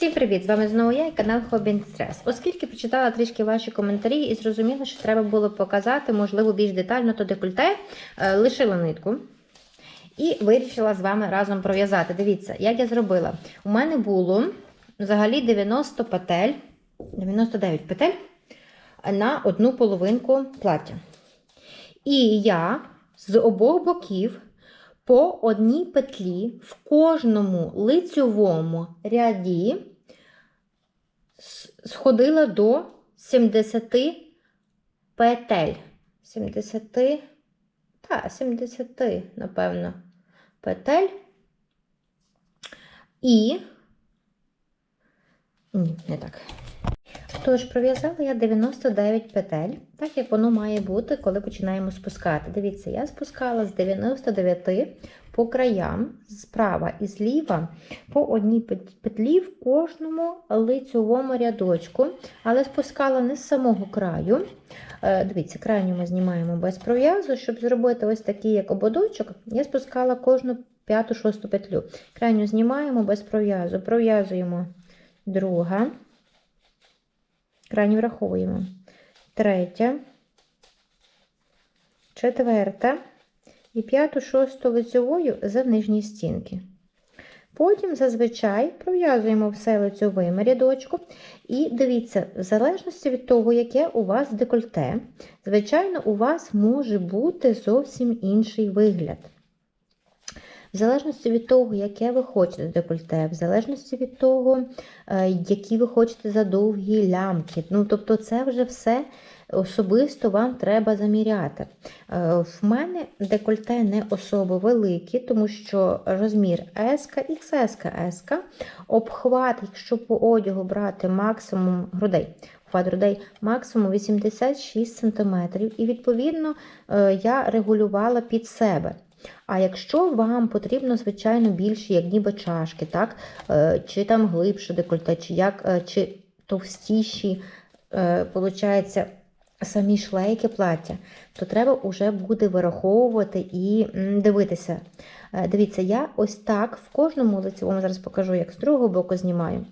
Всім привіт! З вами знову я і канал Hobby Stress. Оскільки прочитала трішки ваші коментарі і зрозуміла, що треба було показати, можливо, більш детально то декольте, е, лишила нитку. І вирішила з вами разом пров'язати. Дивіться, як я зробила. У мене було взагалі 90 петель, 99 петель на одну половинку плаття. І я з обох боків по одній петлі в кожному лицьовому ряді сходила до 70 петель. 70, та, 70, напевно, петель. І. Ні, не так. Тож, пров'язала я 99 петель, так як воно має бути, коли починаємо спускати. Дивіться, я спускала з 99 по краям, справа і зліва, по одній петлі в кожному лицьовому рядочку, але спускала не з самого краю. Е, Дивіться, крайню ми знімаємо без пров'язу, щоб зробити ось такий як ободочок, я спускала кожну п'яту-шосту петлю. Крайню знімаємо без пров'язу, пров'язуємо друга. Крайню враховуємо. Третя, четверта і п'яту, шосту лицьовою за нижні стінки. Потім зазвичай пров'язуємо все лицьовим рядочком. І дивіться, в залежності від того, яке у вас декольте, звичайно, у вас може бути зовсім інший вигляд. В залежності від того, яке ви хочете декольте, в залежності від того, е, які ви хочете задовгі лямки. Ну, тобто, це вже все особисто вам треба заміряти. Е, В мене декольте не особо великі, тому що розмір S, XS, S, обхват, якщо по одягу брати максимум грудей. Обхват грудей максимум 86 см. І відповідно е, я регулювала під себе. А якщо вам потрібно, звичайно, більше, як ніби чашки, так? Е, чи там глибше декольте, чи як, е, чи товстіші, е, получається, самі шлейки плаття, то треба вже буде вираховувати і дивитися. Дивіться, я ось так в кожному лицевому, зараз покажу, як з другого боку знімаю.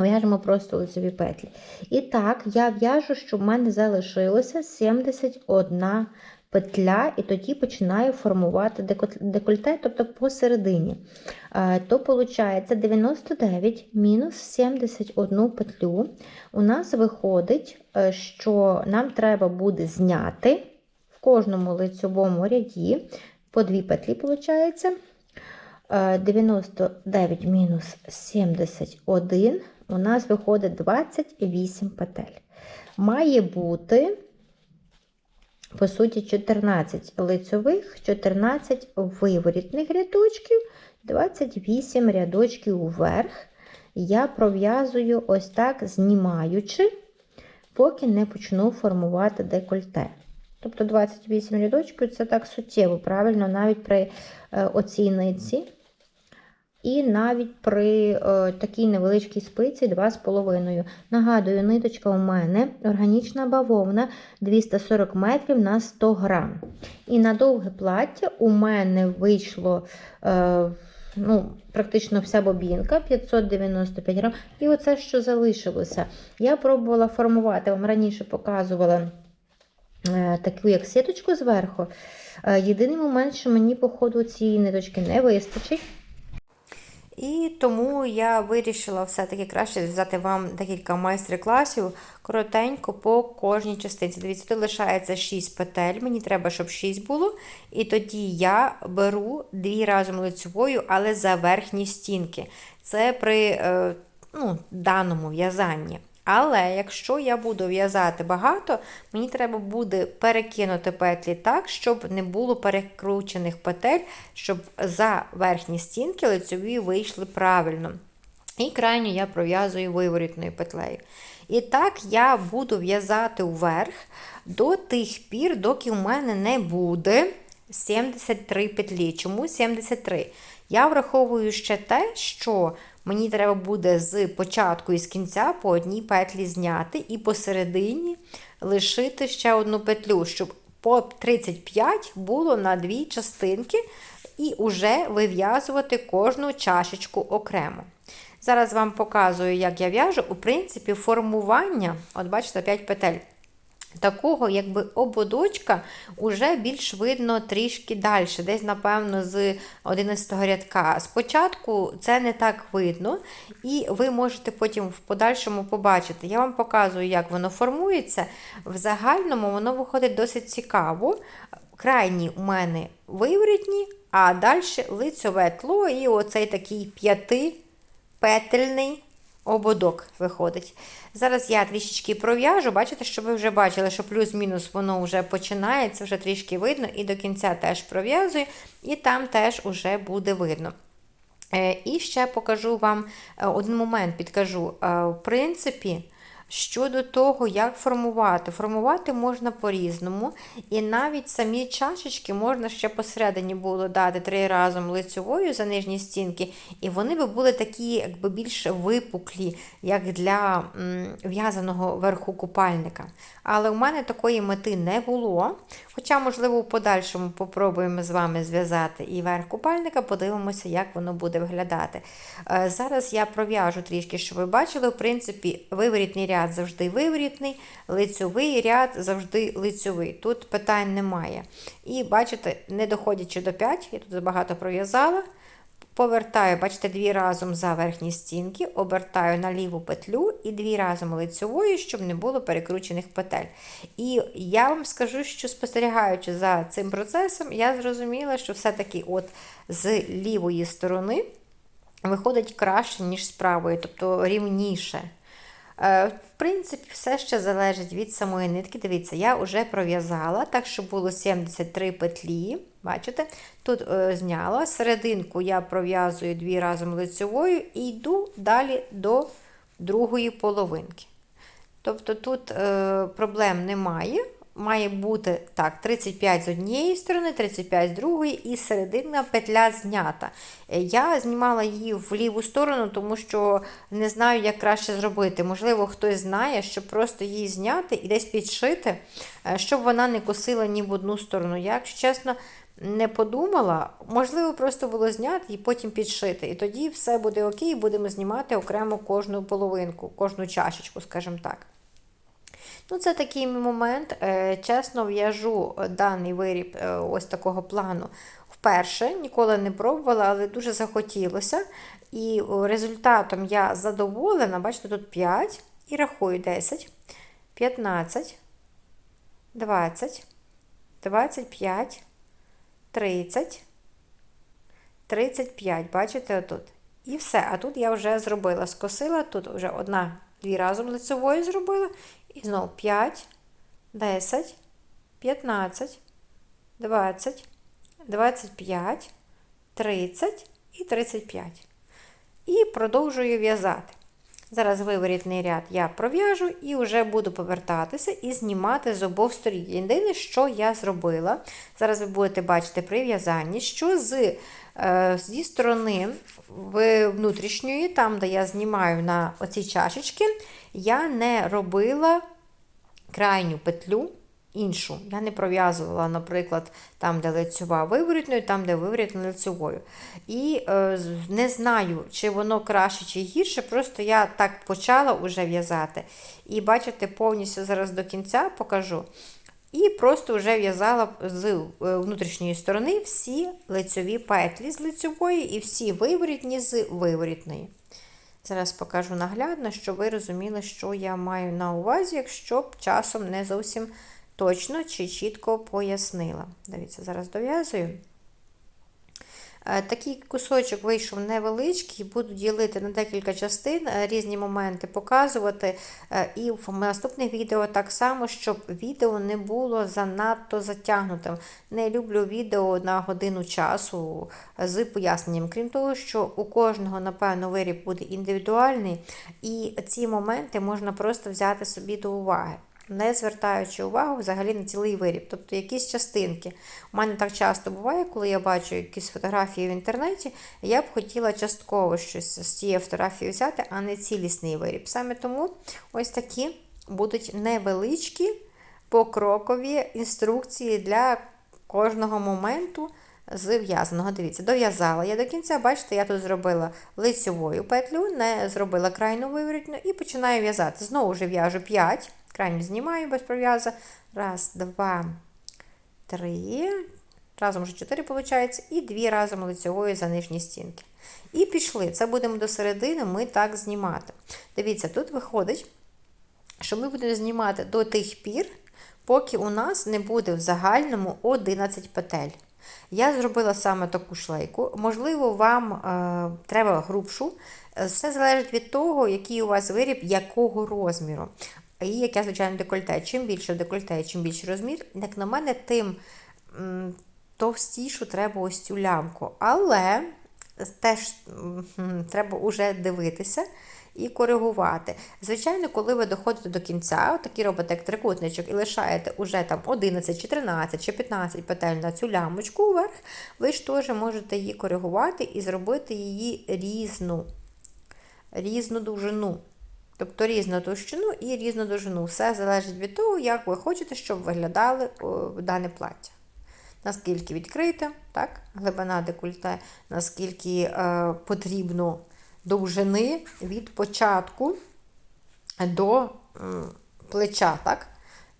В'яжемо просто лицеві петлі. І так, я в'яжу, щоб в мене залишилося 71 петля, і тоді починаю формувати декольте, тобто посередині. Е, То виходить 99 мінус 71 петлю. У нас виходить, е, що нам треба буде зняти в кожному лицьовому ряді по дві петлі, виходить. 99 мінус 71 у нас виходить 28 петель. Має бути, по суті, 14 лицьових, 14 виворітних рядочків, 28 рядочків вверх. Я пров'язую ось так, знімаючи, поки не почну формувати декольте. Тобто 28 рядочків це так суттєво, правильно, навіть при е, оцій ниці. І навіть при е, такій невеличкій спиці 2,5. Нагадую, ниточка у мене органічна бавовна 240 метрів на 100 грам. І на довге плаття у мене вийшло е, ну, практично вся бобінка 595 грам. І оце, що залишилося. Я пробувала формувати, вам раніше показувала е, таку як сіточку зверху. Єдиний момент, що мені, по ходу, цієї ниточки не вистачить. І тому я вирішила все-таки краще взяти вам декілька майстер-класів коротенько по кожній частинці. Дивіться, тут лишається 6 петель, мені треба, щоб 6 було. І тоді я беру дві разом лицевою, але за верхні стінки. Це при е, ну, даному в'язанні. Але якщо я буду в'язати багато, мені треба буде перекинути петлі так, щоб не було перекручених петель, щоб за верхні стінки лицеві вийшли правильно. І крайню я пров'язую виворітною петлею. І так я буду в'язати вверх до тих пір, доки у мене не буде 73 петлі. Чому 73? Я враховую ще те, що мені треба буде з початку і з кінця по одній петлі зняти, і посередині лишити ще одну петлю, щоб по 35 було на дві частинки, і вже вив'язувати кожну чашечку окремо. Зараз вам показую, як я в'яжу. У принципі, формування, от бачите, 5 петель. Такого, якби ободочка, уже більш видно трішки далі, десь, напевно, з 11 рядка. Спочатку це не так видно, і ви можете потім в подальшому побачити. Я вам показую, як воно формується. В загальному воно виходить досить цікаво. Крайні у мене виворітні, а далі лицьове тло і оцей такий п'ятипетельний ободок виходить. Зараз я трішечки пров'яжу, бачите, що ви вже бачили, що плюс-мінус воно вже починається, вже трішки видно, і до кінця теж пров'язую, і там теж вже буде видно. Е, І ще покажу вам е, один момент, підкажу. Е, В принципі, Щодо того, як формувати. Формувати можна по-різному. І навіть самі чашечки можна ще посередині було дати три разом лицьовою за нижні стінки, і вони би були такі, якби більш випуклі, як для в'язаного верху купальника. Але у мене такої мети не було. Хоча, можливо, в подальшому попробуємо з вами зв'язати і верх купальника, подивимося, як воно буде виглядати. Е, зараз я пров'яжу трішки, щоб ви бачили, в принципі, виворітний ряд завжди виворітний, лицьовий ряд завжди лицьовий. Тут питань немає. І бачите, не доходячи до 5, я тут забагато пров'язала. Повертаю, бачите, дві разом за верхні стінки, обертаю на ліву петлю і дві разом лицьовою, щоб не було перекручених петель. І я вам скажу, що спостерігаючи за цим процесом, я зрозуміла, що все-таки от з лівої сторони виходить краще, ніж з правої, тобто рівніше. Е, в принципі, все ще залежить від самої нитки. Дивіться, я вже пров'язала, так що було 73 петлі. Бачите? Тут е, зняла. Серединку я пров'язую дві разом лицевою і йду далі до другої половинки. Тобто тут е, проблем немає має бути так, 35 з однієї сторони, 35 з другої, і середина петля знята. Е, я знімала її в ліву сторону, тому що не знаю, як краще зробити. Можливо, хтось знає, щоб просто її зняти і десь підшити, е, щоб вона не косила ні в одну сторону. Я, якщо чесно, не подумала, можливо, просто було зняти і потім підшити. І тоді все буде окей, будемо знімати окремо кожну половинку, кожну чашечку, скажімо так. Ну, Це такий момент. Е, чесно, в'яжу даний виріб е, ось такого плану вперше, ніколи не пробувала, але дуже захотілося. І результатом я задоволена, бачите, тут 5 і рахую 10, 15, 20, 25, 30, 35. Бачите, отут. І все. А тут я вже зробила, скосила, тут вже одна, дві разом лицевою зробила. І знову 5, 10, 15, 20, 25, 30 і 35. І продовжую в'язати. Зараз виворітний ряд я пров'яжу і вже буду повертатися і знімати з обох сторін. Єдине, що я зробила, зараз ви будете бачити при в'язанні, що з, е, зі сторони внутрішньої, там, де я знімаю на оці чашечки, я не робила крайню петлю іншу. Я не пров'язувала, наприклад, там, де лицьова виворітною, там, де виворітна лицьовою. І е, не знаю, чи воно краще, чи гірше, просто я так почала вже в'язати. І бачите, повністю зараз до кінця покажу. І просто вже в'язала з е, внутрішньої сторони всі лицьові петлі з лицьової і всі виворітні з виворітної. Зараз покажу наглядно, щоб ви розуміли, що я маю на увазі, якщо б часом не зовсім точно чи чітко пояснила. Дивіться, зараз дов'язую. Е, такий кусочок вийшов невеличкий, буду ділити на декілька частин, е, різні моменти показувати. Е, і в наступних відео так само, щоб відео не було занадто затягнутим. Не люблю відео на годину часу з поясненням. Крім того, що у кожного, напевно, виріб буде індивідуальний, і ці моменти можна просто взяти собі до уваги не звертаючи увагу взагалі на цілий виріб. Тобто якісь частинки. У мене так часто буває, коли я бачу якісь фотографії в інтернеті, я б хотіла частково щось з цієї фотографії взяти, а не цілісний виріб. Саме тому ось такі будуть невеличкі покрокові інструкції для кожного моменту з в'язаного. Дивіться, дов'язала я до кінця, бачите, я тут зробила лицьовою петлю, не зробила крайну виворітну і починаю в'язати. Знову ж в'яжу 5, крайню знімаю без пров'яза. Раз, два, три. Разом вже 4 виходить, і дві разом лицьовою за нижні стінки. І пішли. Це будемо до середини ми так знімати. Дивіться, тут виходить, що ми будемо знімати до тих пір, поки у нас не буде в загальному 11 петель. Я зробила саме таку шлейку. Можливо, вам е, треба грубшу. Все залежить від того, який у вас виріб, якого розміру. І яке, звичайно, декольте. Чим більше декольте, чим більший розмір, як на мене, тим товстішу треба ось цю лямку. Але теж треба вже дивитися і коригувати. Звичайно, коли ви доходите до кінця, такі робите як трикутничок, і лишаєте уже там 11, чи 13, чи 15 петель на цю лямочку вверх, ви ж теж можете її коригувати і зробити її різну, різну довжину. Тобто різну товщину і різну довжину. Все залежить від того, як ви хочете, щоб виглядали дане плаття. Наскільки відкрите, так, глибина декольте, наскільки е, потрібно довжини від початку до е, плеча, так?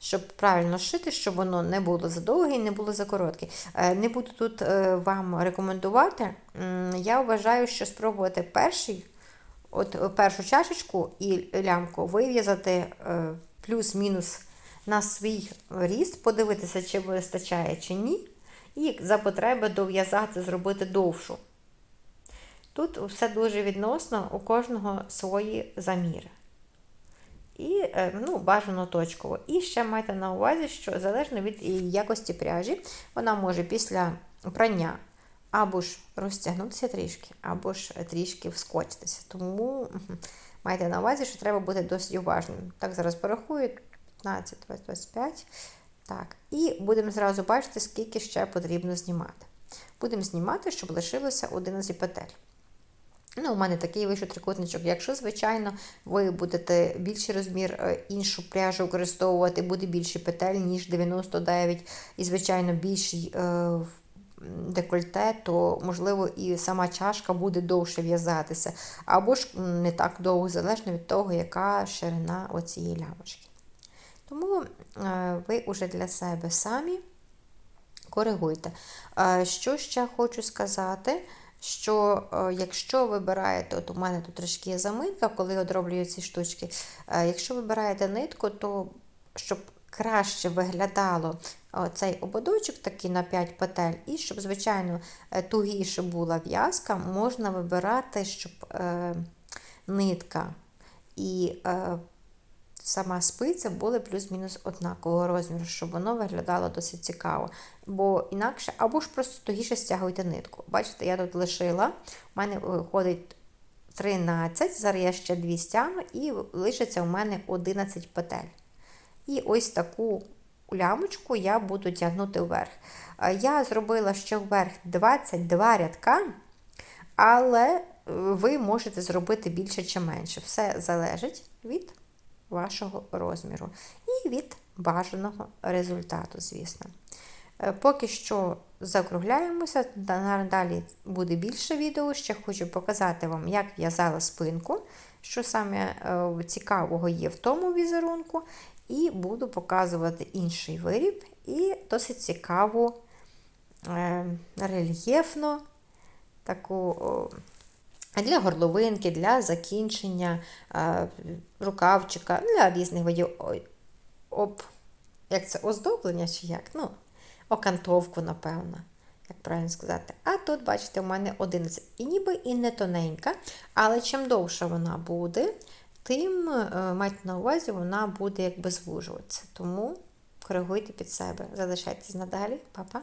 щоб правильно шити, щоб воно не було задовге і не було за коротке. Е, не буду тут е, вам рекомендувати. Я вважаю, що спробувати перший, от першу чашечку і лямку вив'язати е, плюс-мінус на свій ріст, подивитися, чи вистачає, чи ні. І за потреби дов'язати, зробити довшу. Тут все дуже відносно, у кожного свої заміри. І ну, бажано точково. І ще майте на увазі, що залежно від якості пряжі, вона може після прання або ж розтягнутися трішки, або ж трішки вскочитися. Тому майте на увазі, що треба бути досить уважним. Так, зараз порахую 15, 25. Так, І будемо зразу бачити, скільки ще потрібно знімати. Будемо знімати, щоб лишилося 11 петель. Ну, У мене такий вийшов трикутничок. Якщо, звичайно, ви будете більший розмір, е, іншу пряжу використовувати, буде більший петель, ніж 99, і, звичайно, більший е, декольте, то, можливо, і сама чашка буде довше в'язатися. Або ж не так довго, залежно від того, яка ширина оцієї лямочки. Тому е, ви вже для себе самі коригуйте. Що ще хочу сказати? що е, якщо вибираєте, от у мене тут трошки є заминка, коли одроблюю ці штучки, е, якщо вибираєте нитку, то щоб краще виглядало цей ободочок такий на 5 петель, і щоб, звичайно, е, тугіше була в'язка, можна вибирати, щоб е, нитка і е, сама спиця були плюс-мінус однакового розміру, щоб воно виглядало досить цікаво. Бо інакше, або ж просто тугіше стягуйте нитку. Бачите, я тут лишила, у мене виходить 13, зараз я ще 2 стягну, і лишиться у мене 11 петель. І ось таку лямочку я буду тягнути вверх. Я зробила ще вверх 22 рядка, але ви можете зробити більше чи менше. Все залежить від вашого розміру. І від бажаного результату, звісно. Е, поки що закругляємося, далі буде більше відео. Ще хочу показати вам, як в'язала спинку, що саме е, цікавого є в тому візерунку. І буду показувати інший виріб, і досить цікаву, е, рельєфну таку для горловинки, для закінчення рукавчика, для різних видів об, як це, оздоблення чи як? Ну, окантовку, напевно, як правильно сказати. А тут, бачите, у мене 11. І ніби і не тоненька, але чим довше вона буде, тим, мать майте на увазі, вона буде якби звужуватися. Тому коригуйте під себе. Залишайтесь надалі, Па-па!